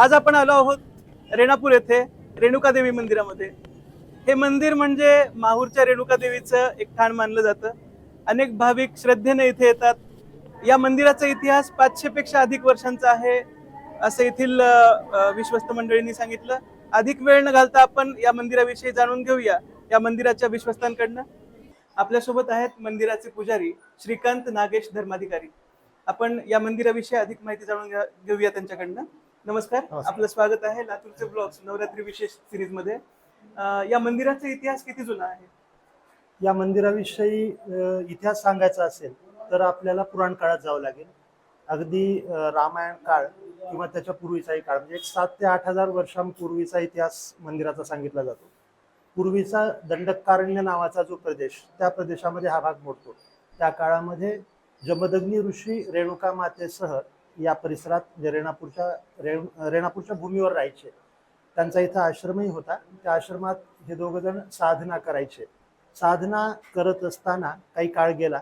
आज आपण आलो आहोत रेणापूर येथे रेणुका देवी मंदिरामध्ये. हे मंदिर म्हणजे माहूरच्या रेणुका देवीचं एक ठाण मानलं जातं. अनेक भाविक श्रद्धेने इथे येतात. या मंदिराचा इतिहास पाचशे पेक्षा अधिक वर्षांचा आहे असं येथील विश्वस्त मंडळींनी सांगितलं. अधिक वेळ न घालता आपण या मंदिराविषयी जाणून घेऊया या मंदिराच्या विश्वस्तांकडनं. आपल्यासोबत आहेत मंदिराचे पुजारी श्रीकांत नागेश धर्माधिकारी. आपण या मंदिराविषयी अधिक माहिती जाणून घ्या- घेऊया त्यांच्याकडनं. नमस्कार. आपलं स्वागत आहे लातूरचे ब्लॉग्स नवरात्री विशेष सिरीजमध्ये या मंदिराचा इतिहास किती जुना आहे? या मंदिराविषयी इतिहास सांगायचा असेल तर आपल्याला पुराण काळात जावं लागेल. अगदी रामायण काळ किंवा त्याच्या पूर्वीचाही काळ म्हणजे एक सात ते आठ हजार वर्षांपूर्वीचा इतिहास मंदिराचा सांगितला जातो. पूर्वीचा दंडकारण्य नावाचा जो प्रदेश त्या प्रदेशामध्ये हा भाग मोडतो. त्या काळामध्ये जमदग्नी ऋषी रेणुका मातेसह या परिसरात रेणापूरच्या रे रेणापूरच्या भूमीवर राहायचे. त्यांचा इथं आश्रमही होता. त्या आश्रमात हे दोघ जण साधना करायचे. साधना करत असताना काही काळ गेला.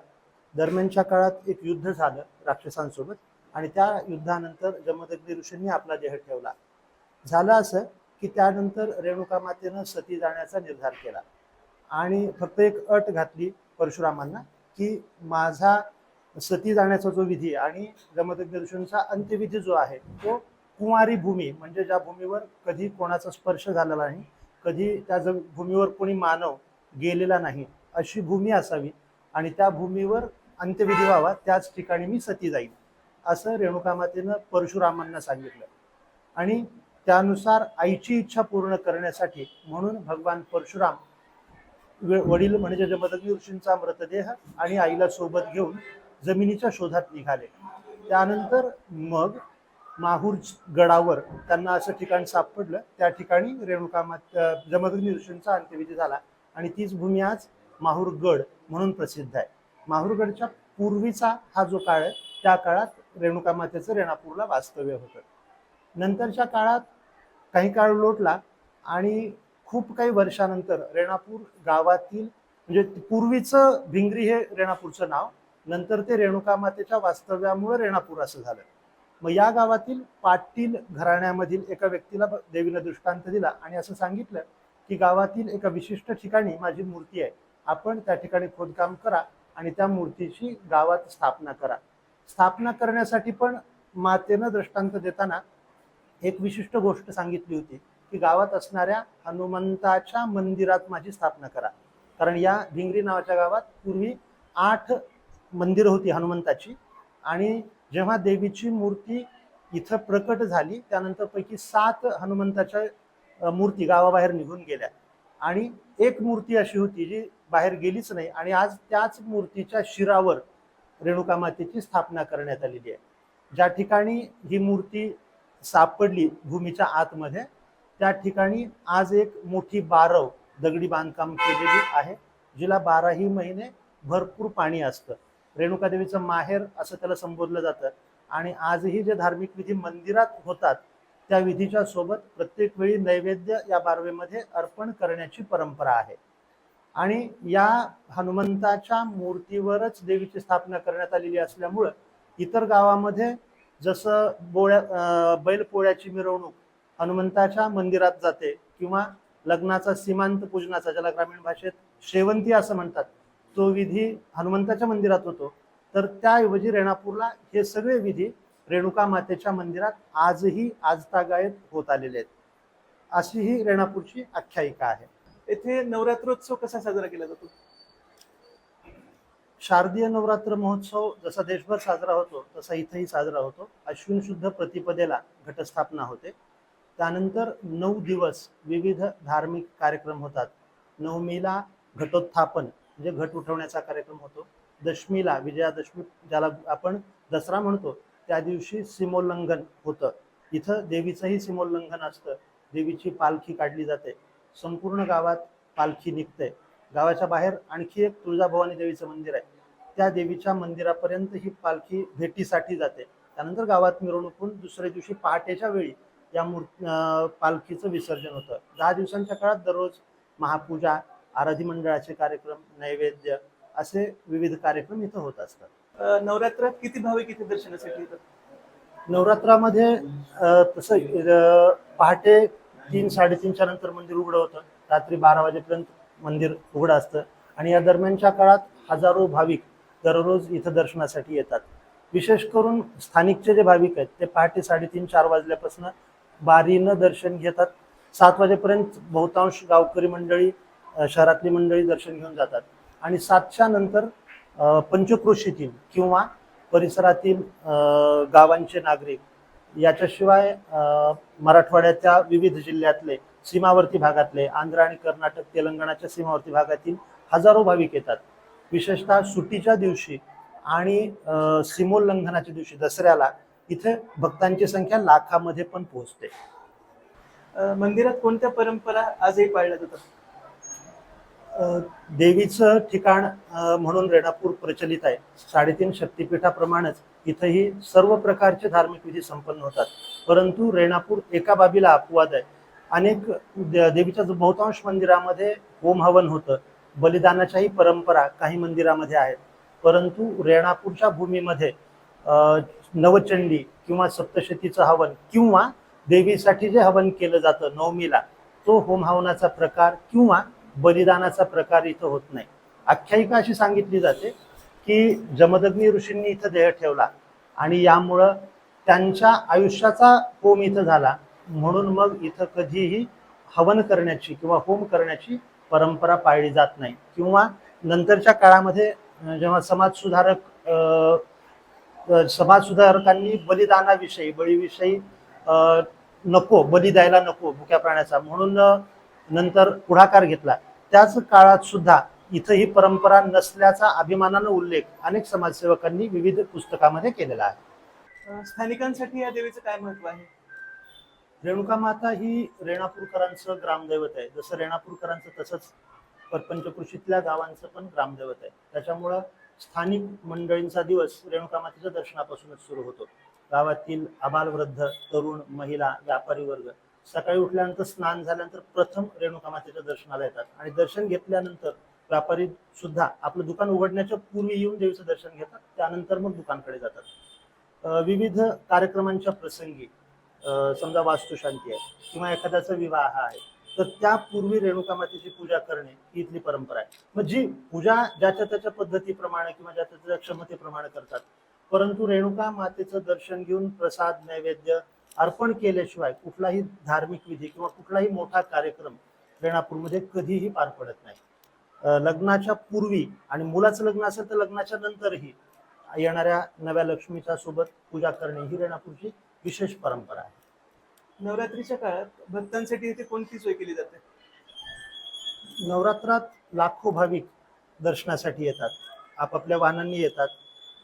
दरम्यानच्या काळात एक युद्ध झालं राक्षसांसोबत आणि त्या युद्धानंतर जमदग्नी ऋषींनी आपला देह ठेवला. झालं असं की त्यानंतर रेणुका मातेनं सती जाण्याचा निर्धार केला. आणि फक्त एक अट घातली परशुरामांना की माझा सती जाण्याचा जो विधी आणि जमदग्नी ऋषींचा अंत्यविधी जो आहे तो कुमारी भूमी म्हणजे ज्या भूमीवर कधी कोणाचा स्पर्श झालेला नाही कधी त्या भूमीवर कोणी मानव गेलेला नाही अशी भूमी असावी आणि त्या भूमीवर अंत्यविधी व्हावा त्याच ठिकाणी मी सती जाईल असं रेणुका मातेनं परशुरामांना सांगितलं. आणि त्यानुसार आईची इच्छा पूर्ण करण्यासाठी म्हणून भगवान परशुराम वडील म्हणजे जमदग्नी ऋषींचा मृतदेह आणि आईला सोबत घेऊन जमिनीच्या शोधात निघाले. त्यानंतर मग माहूर गडावर त्यांना असं ठिकाण सापडलं त्या ठिकाणी रेणुकामात जमदग्नी ऋषींचा अंत्यविधी झाला. आणि तीच भूमी आज माहूरगड म्हणून प्रसिद्ध आहे. माहूरगडच्या पूर्वीचा हा जो काळ आहे त्या काळात रेणुका मातेचं रेणापूरला वास्तव्य होतं. नंतरच्या काळात काही काळ लोटला आणि खूप काही वर्षानंतर रेणापूर गावातील म्हणजे पूर्वीचं भिंगरी हे रेणापूरचं नाव नंतर ते रेणुका मातेच्या वास्तव्यामुळे रेणापूर असं झालं. मग या गावातील पाटील घराण्यामधील एका व्यक्तीला देवीला दृष्टांत दिला आणि असं सांगितलं की गावातील एका विशिष्ट ठिकाणी माझी मूर्ती आहे. आपण त्या ठिकाणी खोदकाम करा आणि त्या मूर्तीची गावात स्थापना करा. स्थापना करण्यासाठी पण मातेनं दृष्टांत देताना एक विशिष्ट गोष्ट सांगितली होती की गावात असणाऱ्या हनुमंताच्या मंदिरात माझी स्थापना करा. कारण या भिंगरी नावाच्या गावात पूर्वी आठ मंदिरं होती हनुमंताची. आणि जेव्हा देवीची मूर्ती इथं प्रकट झाली त्यानंतर पैकी सात हनुमंताच्या मूर्ती गावाबाहेर निघून गेल्या. आणि एक मूर्ती अशी होती जी बाहेर गेलीच नाही आणि आज त्याच मूर्तीच्या शिरावर रेणुका मातेची स्थापना करण्यात आलेली आहे. ज्या ठिकाणी ही मूर्ती सापडली भूमीच्या आतमध्ये त्या ठिकाणी आज एक मोठी बारव दगडी बांधकाम केलेली आहे जिला बाराही महिने भरपूर पाणी असतं. रेणुका देवीचं माहेर असं त्याला संबोधलं जातं. आणि आजही जे धार्मिक विधी मंदिरात होतात त्या विधीच्या सोबत प्रत्येक वेळी नैवेद्य या बारवेमध्ये अर्पण करण्याची परंपरा आहे. आणि या हनुमंताच्या मूर्तीवरच देवीची स्थापना करण्यात आलेली असल्यामुळं इतर गावामध्ये जसं बोळ्या बैलपोळ्याची मिरवणूक हनुमंताच्या मंदिरात जाते किंवा लग्नाचा सीमांत पूजनाचा ज्याला ग्रामीण भाषेत शेवंती असं म्हणतात तो विधी हनुमंताच्या मंदिरात होतो. तर त्याऐवजी रेणापूरला हे सगळे विधी रेणुका मातेच्या मंदिरात आजही आजतागायत होत आलेले आहेत. अशी ही रेणापूरची आख्यायिका आहे. येथे नवरात्रोत्सव कसा साजरा केला जातो? शारदीय नवरात्र महोत्सव जसा देशभर साजरा होतो तसा इथेही साजरा होतो. अश्विन शुद्ध प्रतिपदेला घटस्थापना होते. त्यानंतर नऊ दिवस विविध धार्मिक कार्यक्रम होतात. नवमीला घटोत्थापन म्हणजे घट उठवण्याचा कार्यक्रम होतो. दशमीला विजयादशमी ज्याला आपण दसरा म्हणतो त्या दिवशी सीमोल्लंघन होतं. इथं देवीचंही सीमोल्लंघन असतं. देवीची पालखी काढली जाते. संपूर्ण गावात पालखी निघते. गावाच्या बाहेर आणखी एक तुळजाभवानी देवीचं मंदिर आहे. त्या देवीच्या मंदिरापर्यंत ही पालखी भेटीसाठी जाते. त्यानंतर गावात मिरवणूक दुसऱ्या दिवशी पहाटेच्या वेळी या मूर्ती पालखीचं विसर्जन होतं. दहा दिवसांच्या काळात दररोज महापूजा आराधी मंडळाचे कार्यक्रम नैवेद्य असे विविध कार्यक्रम इथं होत असतात. नवरात्रात किती भाविक इथे दर्शनासाठी येतात? नवरात्रामध्ये तसं पहाटे तीन साडेतीनच्या नंतर मंदिर उघडं होतं. रात्री बारा वाजेपर्यंत मंदिर उघडं असतं. आणि या दरम्यानच्या काळात हजारो भाविक दररोज इथं दर्शनासाठी येतात. विशेष करून स्थानिकचे जे भाविक आहेत ते पहाटे साडेतीन चार वाजल्यापासून बारीनं दर्शन घेतात. सात वाजेपर्यंत बहुतांश गावकरी मंडळी शहरातली मंडळी दर्शन घेऊन जातात. आणि सातच्या नंतर पंचक्रोशीतील किंवा परिसरातील गावांचे नागरिक याच्याशिवाय मराठवाड्याच्या विविध जिल्ह्यातले सीमावर्ती भागातले आंध्र आणि कर्नाटक तेलंगणाच्या सीमावर्ती भागातील हजारो भाविक येतात. विशेषतः सुट्टीच्या दिवशी आणि सीमोल्लंघनाच्या दिवशी दसऱ्याला इथे भक्तांची संख्या लाखामध्ये पण पोहोचते. मंदिरात कोणत्या परंपरा आजही पाळल्या जातात? देवीचं ठिकाण म्हणून रेणापूर प्रचलित आहे. साडेतीन शक्तिपीठाप्रमाणेच इथंही सर्व प्रकारचे धार्मिक विधी संपन्न होतात. परंतु रेणापूर एका बाबीला अपवाद आहे. अनेक देवीच्या जो बहुतांश मंदिरामध्ये होम हवन होतं. बलिदानाच्याही परंपरा काही मंदिरामध्ये आहेत. परंतु रेणापूरच्या भूमीमध्ये नवचंडी किंवा सप्तशतीचं हवन किंवा देवीसाठी जे हवन केलं जातं नवमीला तो होम हवनाचा प्रकार किंवा बलिदानाचा प्रकार इथं होत नाही. आख्यायिका अशी सांगितली जाते की जमदग्नी ऋषींनी इथं देह ठेवला आणि यामुळं त्यांच्या आयुष्याचा होम इथं झाला. म्हणून मग इथं कधीही हवन करण्याची किंवा होम करण्याची परंपरा पाळली जात नाही. किंवा नंतरच्या काळामध्ये जेव्हा समाजसुधारक समाजसुधारकांनी बलिदानाविषयी बळीविषयी नको बली द्यायला नको भुक्या प्राण्याचा. म्हणून नंतर पुढाकार घेतला. त्याच काळात सुद्धा इथं ही परंपरा नसल्याचा अभिमानानं उल्लेख अनेक समाजसेवकांनी विविध पुस्तकामध्ये केलेला आहे. स्थानिकांसाठी या देवीचं काय महत्त्व आहे? रेणुका माता ही रेणापूरकरांचं ग्रामदैवत आहे. जसं रेणापूरकरांचं तसंच परपंचकृषीतल्या गावांचं पण ग्रामदैवत आहे. त्याच्यामुळं स्थानिक मंडळींचा दिवस रेणुका मातेच्या दर्शनापासूनच सुरू होतो. गावातील आबालवृद्ध तरुण महिला व्यापारी वर्ग सकाळी उठल्यानंतर स्नान झाल्यानंतर प्रथम रेणुका मातेच्या दर्शनाला येतात. आणि दर्शन घेतल्यानंतर व्यापारी सुद्धा आपलं दुकान उघडण्याच्या पूर्वी येऊन देवीचं दर्शन घेतात त्यानंतर मग दुकानकडे जातात. विविध कार्यक्रमांच्या प्रसंगी समजा वास्तुशांती आहे किंवा एखाद्याचा विवाह आहे तर त्यापूर्वी रेणुका मातेची पूजा करणे ही इथली परंपरा आहे. मग जी पूजा ज्याच्या त्याच्या पद्धतीप्रमाणे किंवा ज्याच्या त्याच्या क्षमतेप्रमाणे करतात परंतु रेणुका मातेचं दर्शन घेऊन प्रसाद नैवेद्य अर्पण केल्याशिवाय कुठलाही धार्मिक विधी किंवा कुठलाही मोठा कार्यक्रम रेणापूरमध्ये कधीही पार पडत नाही. लग्नाच्या पूर्वी आणि मुलाचं लग्न असेल तर लग्नाच्या नंतरही येणाऱ्या नव्या लक्ष्मीच्या सोबत पूजा करणे ही रेणापूरची विशेष परंपरा आहे. नवरात्रीच्या काळात भक्तांसाठी इथे कोणती सोय केली जाते? नवरात्रात लाखो भाविक दर्शनासाठी येतात. आपापल्या वाहनांनी येतात.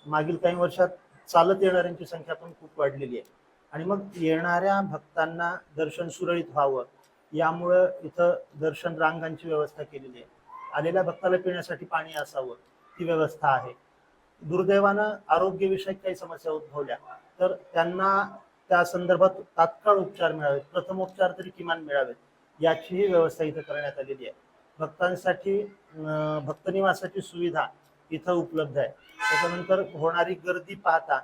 मागील काही वर्षात चालत येणाऱ्यांची संख्या पण खूप वाढलेली आहे. आणि मग येणाऱ्या भक्तांना दर्शन सुरळीत व्हावं. यामुळं इथं दर्शन रांगांची व्यवस्था केलेली आहे. आलेल्या भक्ताला पिण्यासाठी पाणी असावं ती व्यवस्था आहे. दुर्दैवानं आरोग्यविषयक काही समस्या उद्भवल्या तर त्यांना त्या संदर्भात तात्काळ उपचार मिळावेत. प्रथमोपचार तरी किमान मिळावेत. याचीही व्यवस्था इथं करण्यात आलेली आहे. भक्तांसाठी अं, भक्तनिवासाची सुविधा इथं उपलब्ध आहे. त्याच्यानंतर होणारी गर्दी पाहता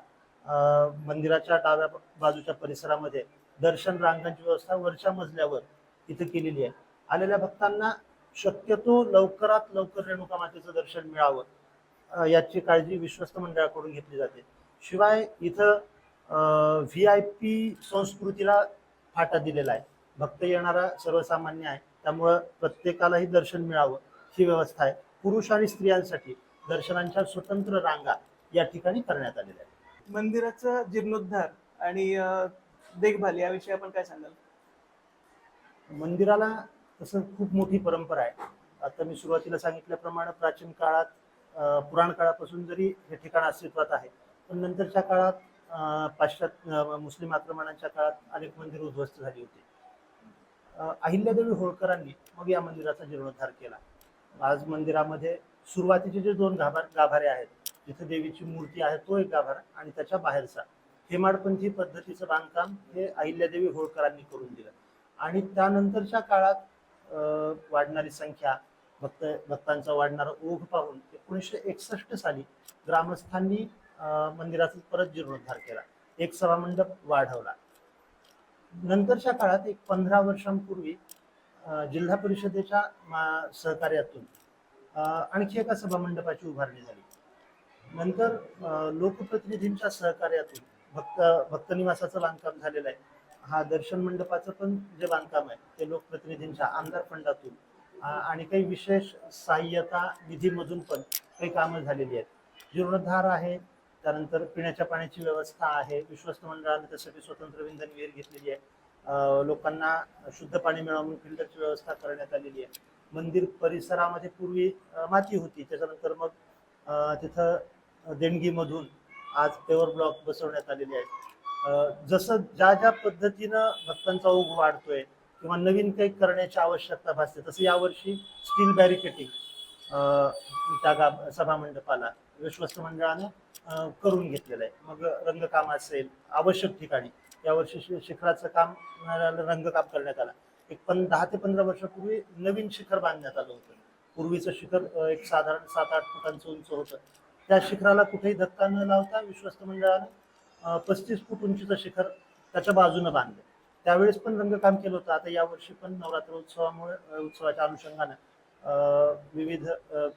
मंदिराच्या डाव्या बाजूच्या परिसरामध्ये दर्शन रांगांची व्यवस्था वरच्या मजल्यावर इथं केलेली आहे. आलेल्या भक्तांना शक्यतो लवकरात लवकर रेणुका मातेचं दर्शन मिळावं याची काळजी विश्वस्त मंडळाकडून घेतली जाते. शिवाय इथं व्ही आय पी संस्कृतीला फाटा दिलेला आहे. भक्त येणारा सर्वसामान्य आहे. त्यामुळं प्रत्येकालाही दर्शन मिळावं ही व्यवस्था आहे. पुरुष आणि स्त्रियांसाठी दर्शनांच्या स्वतंत्र रांगा या ठिकाणी करण्यात आलेल्या आहेत. मंदिराचा जीर्णोद्धार आणि देखभाल याविषयी आपण काय सांगाल? मंदिराला तसं खूप मोठी परंपरा आहे. आता मी सुरुवातीला सांगितल्याप्रमाणे प्राचीन काळात पुराण काळापासून जरी हे ठिकाण अस्तित्वात आहे पण नंतरच्या काळात पाश्चात्य मुस्लिम आक्रमणाच्या काळात अनेक मंदिर उद्ध्वस्त झाली होती. अहिल्यादेवी होळकरांनी मग या मंदिराचा जीर्णोद्धार केला. आज मंदिरामध्ये सुरुवातीचे जे दोन गाभार गाभारे आहेत जिथे देवीची मूर्ती आहे तो एक गाभारा आणि त्याच्या बाहेरचा. हेमाडपंथी पद्धतीचं बांधकाम हे अहिल्यादेवी होळकरांनी करून दिलं. आणि त्यानंतरच्या काळात अं, वाढणारी संख्या भक्त भक्तांचा वाढणारा ओघ पाहून एकोणीसशे एकसष्ट साली ग्रामस्थांनी अं, मंदिराचा परत जीर्णोद्धार केला. एक सभामंडप वाढवला. नंतरच्या काळात एक पंधरा वर्षांपूर्वी जिल्हा परिषदेच्या सहकार्यातून आणखी एका सभामंडपाची उभारणी झाली. नंतर लोकप्रतिनिधींच्या सहकार्यातून भक्त भक्त निवासाचं बांधकाम झालेलं आहे. हा दर्शन मंडपाचं पण जे बांधकाम आहे ते लोकप्रतिनिधींच्या आमदार फंडातून आणि काही विशेष सहाय्यता निधीमधून पण काही कामं झालेली आहेत. जीर्णोद्धार आहे त्यानंतर पिण्याच्या पाण्याची व्यवस्था आहे विश्वस्त मंडळाने त्यासाठी स्वतंत्र विंधन विहीर घेतलेली आहे. लोकांना शुद्ध पाणी मिळावं म्हणून फिल्टरची व्यवस्था करण्यात आलेली आहे. मंदिर परिसरामध्ये पूर्वी माती होती त्याच्यानंतर मग तिथं देणगीमधून आज पेवर ब्लॉक बसवण्यात आलेले आहेत जसं ज्या ज्या पद्धतीनं भक्तांचा ओघ वाढतोय किंवा नवीन काही करण्याची आवश्यकता भासते तसं यावर्षी स्टील बॅरिकेटिंग त्या गा सभामंडपाला विश्वस्त मंडळानं करून घेतलेलं आहे. मग रंगकाम असेल आवश्यक ठिकाणी यावर्षी शि- शिखराचं काम रंगकाम करण्यात आलं. एक पण दहा ते पंधरा वर्षापूर्वी नवीन शिखर बांधण्यात आलं होतं. पूर्वीचं शिखर एक साधारण सात आठ फुटांचं उंच होतं. त्या शिखराला कुठेही धक्का न लावता विश्वस्त मंडळानं पस्तीस फूट उंचीचं शिखर त्याच्या बाजूनं बांधलं. त्यावेळेस पण रंगकाम केलं होतं. आता यावर्षी पण नवरात्र उत्सवामुळे उत्सवाच्या अनुषंगानं विविध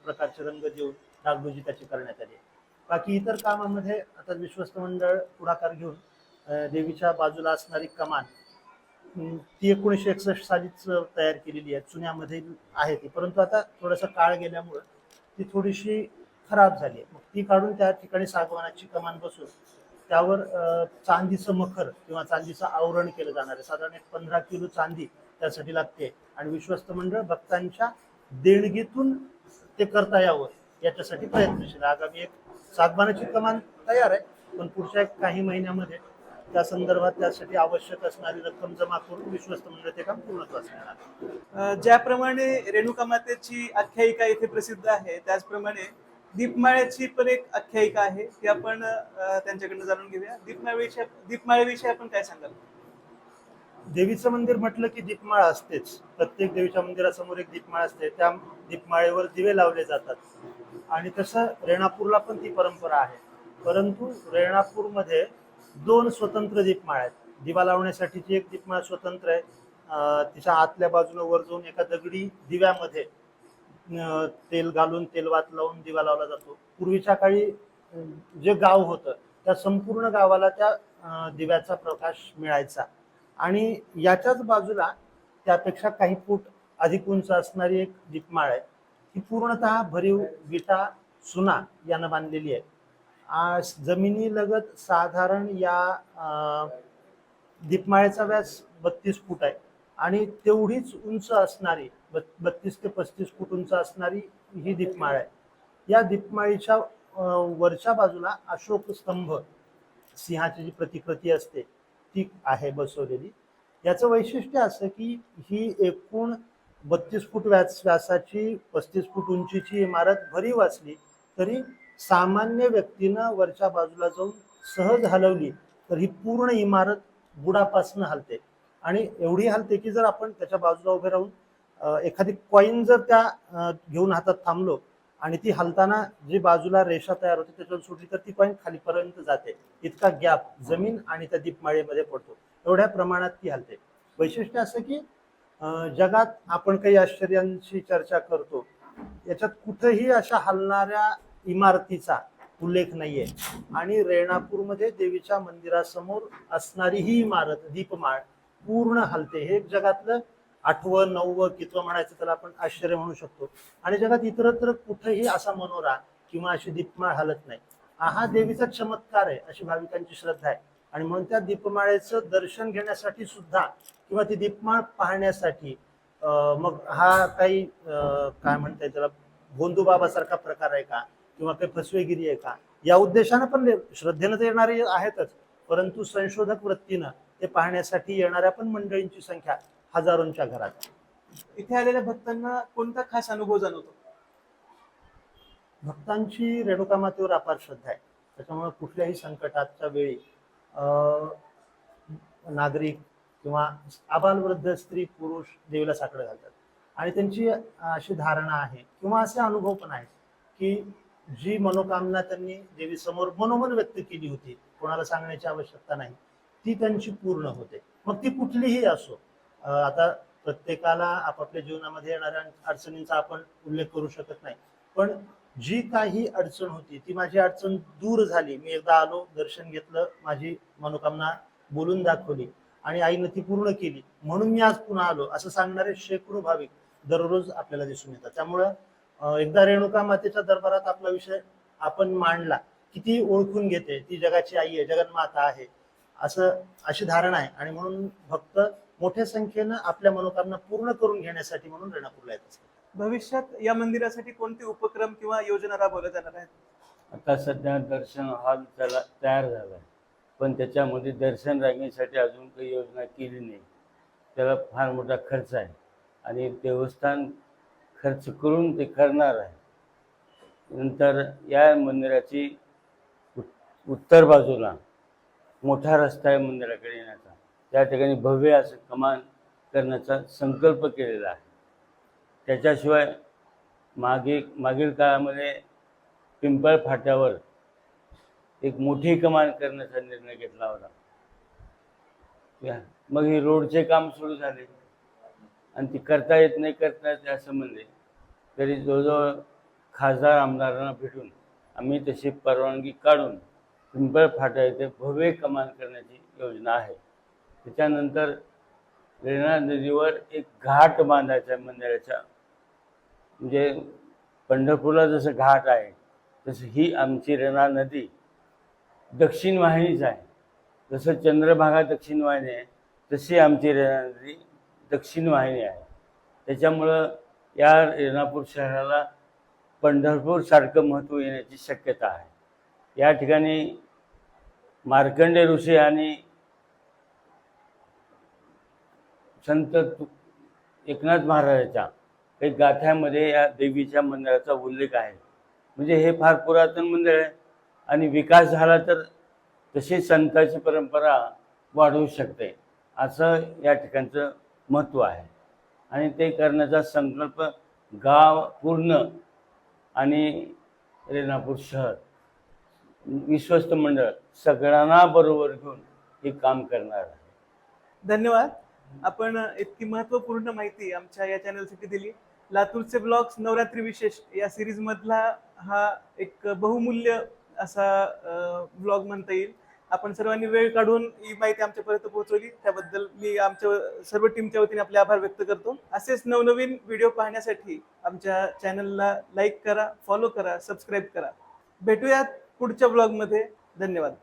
प्रकारचे रंग देऊन डागडुजी त्याची करण्यात आली. आहे. बाकी इतर कामामध्ये आता विश्वस्त मंडळ पुढाकार घेऊन देवीच्या बाजूला असणारी कमान ती एकोणीसशे एकसष्ट सालीच तयार केलेली आहे. चुन्यामध्ये आहे ती. परंतु आता थोडासा काळ गेल्यामुळं ती थोडीशी खराब झाली मग ती काढून त्या ठिकाणी सागवानाची कमान बसून त्यावर चांदीचं मखर किंवा चांदीचं आवरण केलं जाणार आहे. साधारण एक पंधरा किलो चांदी त्यासाठी लागते. आणि विश्वस्त मंडळ भक्तांच्या देणगीतून ते करता यावं याच्यासाठी प्रयत्नशील आगामी एक सागवानाची कमान तयार आहे पण पुढच्या काही महिन्यामध्ये त्या संदर्भात त्यासाठी आवश्यक असणारी रक्कम जमा करून विश्वस्त मंडळ ते काम पूर्णत्वास मिळणार ज्याप्रमाणे रेणुका मातेची आख्यायिका इथे प्रसिद्ध आहे त्याचप्रमाणे दीपमाळ्याची पण एक आख्यायिका आहे ती आपण त्यांच्याकडनं जाणून घेऊया. दीपमाळ्याविषयी दीपमाळेविषयी आपण काय सांगाल? देवीचं मंदिर म्हटलं की दीपमाळ असतेच. प्रत्येक देवीच्या मंदिरासमोर एक दीपमाळ असते. त्या दीपमाळेवर दिवे लावले जातात. आणि तसं रेणापूरला पण ती परंपरा आहे. परंतु रेणापूरमध्ये दोन स्वतंत्र दीपमाळ आहेत. दिवा लावण्यासाठीची एक दीपमाळ स्वतंत्र आहे. तिच्या आतल्या बाजूने वर जाऊन एका दगडी दिव्यामध्ये तेल घालून तेलवात लावून दिवा लावला जातो. पूर्वीच्या काळी जे गाव होतं त्या संपूर्ण गावाला त्या दिव्याचा प्रकाश मिळायचा. आणि याच्याच बाजूला त्यापेक्षा काही फूट अधिक उंच असणारी एक दीपमाळ आहे. ती पूर्णतः भरीव विटा सुना यानं बांधलेली आहे. आ, जमिनीलगत साधारण या दीपमाळेचा व्यास बत्तीस फूट आहे. आणि तेवढीच उंच असणारी बत्तीस ते पस्तीस फूट उंच असणारी ही दीपमाळ आहे. या दीपमाळीच्या वरच्या बाजूला अशोक स्तंभ सिंहाची जी प्रतिकृती असते ती आहे बसवलेली. याचं वैशिष्ट्य असं की ही एकूण बत्तीस फूट व्यास व्यासाची पस्तीस फूट उंचीची इमारत भरीव असली तरी सामान्य व्यक्तीनं वरच्या बाजूला जाऊन सहज हलवली तर ही पूर्ण इमारत बुडापासनं हलते. आणि एवढी हलते की जर आपण त्याच्या बाजूला उभे राहून एखादी कॉईन जर त्या घेऊन हातात थांबलो आणि ती हलताना जी बाजूला रेषा तयार होते त्याच्यावर सुटली तर ती कॉईन खालीपर्यंत जाते. इतका गॅप जमीन आणि त्या दीपमाळेमध्ये पडतो. एवढ्या प्रमाणात ती हलते. वैशिष्ट्य असं की जगात आपण काही आश्चर्यांशी चर्चा करतो याच्यात कुठेही अशा हलणाऱ्या इमारतीचा उल्लेख नाहीये. आणि रेणापूरमध्ये देवीच्या मंदिरासमोर असणारी ही इमारत दीपमाळ पूर्ण हलते. हे एक जगातलं आठवं नववं कितवं म्हणायचं त्याला आपण आश्चर्य म्हणू शकतो. आणि जगात इतरत्र कुठेही असा मनोरा किंवा अशी दीपमाळ हलत नाही. हा देवीचा चमत्कार आहे अशी भाविकांची श्रद्धा आहे. आणि म्हणून त्या दीपमाळेचं दर्शन घेण्यासाठी सुद्धा किंवा ती दीपमाळ पाहण्यासाठी मग हा काही काय म्हणताय त्याला गोंदूबाबासारखा प्रकार आहे का? किंवा काही फसवेगिरी आहे का? या उद्देशानं पण श्रद्धेनं तर येणारे आहेतच. परंतु संशोधक वृत्तीनं ते पाहण्यासाठी येणाऱ्या पण मंडळींची संख्या हजारोंच्या घरात. इथे आलेल्या भक्तांना कोणता खास अनुभव जाणवतो? भक्तांची रेणुका मातेवर अपार श्रद्धा आहे. त्याच्यामुळे कुठल्याही संकटाच्या वेळी अं, नागरिक किंवा आबालवृद्ध स्त्री पुरुष देवीला साकडं घालतात. आणि त्यांची अशी धारणा आहे किंवा असे अनुभव पण आहेत की जी मनोकामना त्यांनी देवीसमोर मनोमन व्यक्त केली होती कोणाला सांगण्याची आवश्यकता नाही ती त्यांची पूर्ण होते. मग ती कुठलीही असो आता प्रत्येकाला आपापल्या जीवनामध्ये येणाऱ्या अडचणींचा आपण उल्लेख करू शकत नाही. पण जी काही अडचण होती ती माझी अडचण दूर झाली. मी एकदा आलो दर्शन घेतलं माझी मनोकामना बोलून दाखवली आणि आईनं ती पूर्ण केली. म्हणून मी आज पुन्हा आलो असं सांगणारे शेकडो भाविक दररोज आपल्याला दिसून येतात. त्यामुळं एकदा रेणुका मातेच्या दरबारात आपला विषय आपण मांडला की ती ओळखून घेते ती जगाची आई आहे जगन्माता आहे असं अशी धारणा आहे. आणि म्हणून भक्त मोठ्या संख्येनं आपल्या मनोकामना पूर्ण करून घेण्यासाठी म्हणून रेणापूरला येत असतात. भविष्यात या मंदिरासाठी कोणते उपक्रम किंवा योजना राबवल्या जाणार आहेत? आता सध्या दर्शन हॉल त्याला तयार झाला आहे पण त्याच्यामध्ये दर्शन रांगेसाठी अजून काही योजना केली नाही. त्याला फार मोठा खर्च आहे. आणि देवस्थान खर्च करून ते करणार आहे. नंतर या मंदिराची उत- उत्तर बाजूला मोठा रस्ता आहे मंदिराकडे येण्याचा. त्या ठिकाणी भव्य असं कमान करण्याचा संकल्प केलेला आहे. त्याच्याशिवाय मागे मागील काळामध्ये पिंपळ फाट्यावर एक मोठी कमान करण्याचा निर्णय घेतला होता. या- मग हे रोडचे काम सुरू झाले. आणि ती करता येत नाही करता येत असं म्हणले. तरी जवळजवळ खासदार आमदारांना भेटून आम्ही तशी परवानगी काढून पिंपळ फाटा येथे भव्य कमान करण्याची योजना आहे. त्याच्यानंतर रेणा नदीवर एक घाट बांधायचा आहे मंदिराच्या. म्हणजे पंढरपूरला जसं घाट आहे तसं ही आमची रेणा नदी दक्षिण वाहिनीच आहे. जसं चंद्रभागा दक्षिण वाहिनी आहे तशी आमची रेणा नदी दक्षिण वाहिनी आहे. त्याच्यामुळं या रेणापूर शहराला पंढरपूरसारखं महत्त्व येण्याची शक्यता आहे. या ठिकाणी मार्कंडे ऋषी आणि संत तु एकनाथ महाराजाच्या काही गाथ्यामध्ये या देवीच्या मंदिराचा उल्लेख आहे. म्हणजे हे फार पुरातन मंदिर आहे आणि विकास झाला तर तशी संतांची परंपरा वाढवू शकते असं या ठिकाणचं महत्त्व आहे. आणि ते करण्याचा संकल्प गाव पूर्ण आणि रेणापूर शहर विश्वस्त मंडळ सगळ्यांना बरोबर घेऊन हे काम करणार आहे. धन्यवाद. आपण इतकी महत्त्वपूर्ण माहिती आमच्या या चॅनलसाठी दिली. लातूरचे ब्लॉग्स नवरात्री विशेष या सिरीज मधला हा एक बहुमूल्य असा ब्लॉग म्हणता येईल. आपण सर्वांनी वेळ काढून ही माहिती आमच्यापर्यंत पोहोचवली. त्याबद्दल मी आमच्या सर्व टीमच्या वतीने आपले आभार व्यक्त करतो. असेच नवनवीन व्हिडिओ पाहण्यासाठी आमच्या चॅनलला लाईक करा फॉलो करा सबस्क्राईब करा. भेटूयात पुढच्या ब्लॉगमध्ये. धन्यवाद.